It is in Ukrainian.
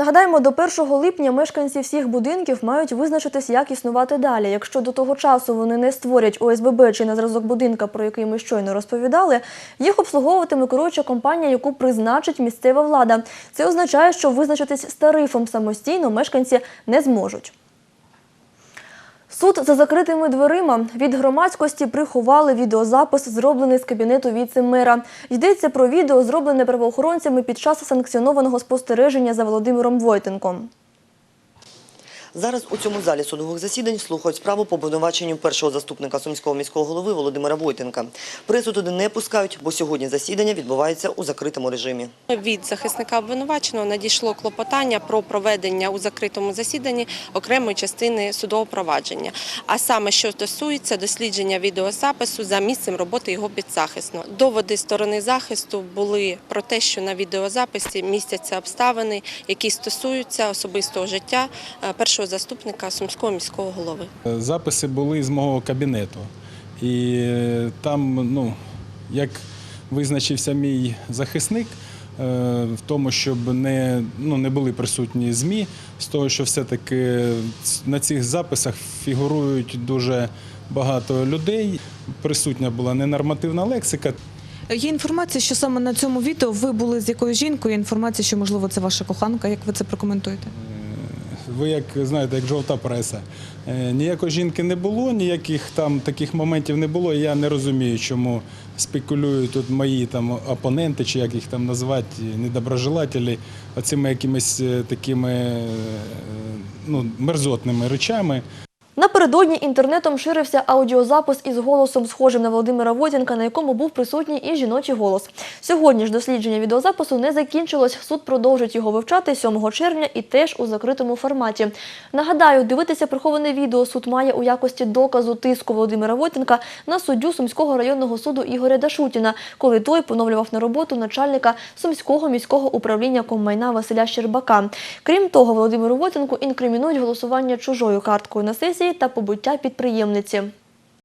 Нагадаємо, до 1 липня мешканці всіх будинків мають визначитись, як існувати далі. Якщо до того часу вони не створять ОСББ чи на зразок будинка, про який ми щойно розповідали, їх обслуговуватиме керуюча компанія, яку призначить місцева влада. Це означає, що визначитись з тарифом самостійно мешканці не зможуть. Суд за закритими дверима від громадськості приховали відеозапис, зроблений з кабінету віце-мера. Йдеться про відео, зроблене правоохоронцями під час санкціонованого спостереження за Володимиром Войтенком. Зараз у цьому залі судових засідань слухають справу по обвинуваченню першого заступника сумського міського голови Володимира Войтенка. Пресу туди не пускають, бо сьогодні засідання відбувається у закритому режимі. Від захисника обвинуваченого надійшло клопотання про проведення у закритому засіданні окремої частини судового провадження, а саме що стосується дослідження відеозапису за місцем роботи його підзахисного. Доводи сторони захисту були про те, що на відеозаписі містяться обставини, які стосуються особистого життя е, першого заступника сумського міського голови. Записи були з мого кабінету. І е, там, ну, як визначився мій захисник, е, в тому, щоб не, ну, не були присутні ЗМІ, з того, що все-таки на цих записах фігурують дуже багато людей. Присутня була ненормативна лексика. Є інформація, що саме на цьому відео ви були з якоюсь жінкою. Інформація, що можливо це ваша коханка. Як ви це прокоментуєте? Ви як знаєте, як жовта преса. Е, Ніякої жінки не було, ніяких там таких моментів не було. Я не розумію, чому спекулюють тут мої там опоненти, чи як їх там назвати, недоброжелателі, оцими якимись е, такими е, ну, мерзотними речами. Напередодні інтернетом ширився аудіозапис із голосом, схожим на Володимира Войтенка, на якому був присутній і жіночий голос. Сьогодні ж дослідження відеозапису не закінчилось. Суд продовжить його вивчати 7 червня і теж у закритому форматі. Нагадаю, дивитися приховане відео суд має у якості доказу тиску Володимира Войтенка на суддю Сумського районного суду Ігоря Дашутіна, коли той поновлював на роботу начальника Сумського міського управління коммайна Василя Щербака. Крім того, Володимиру Войтенку інкримінують голосування чужою карткою на сесії та побиття підприємниці.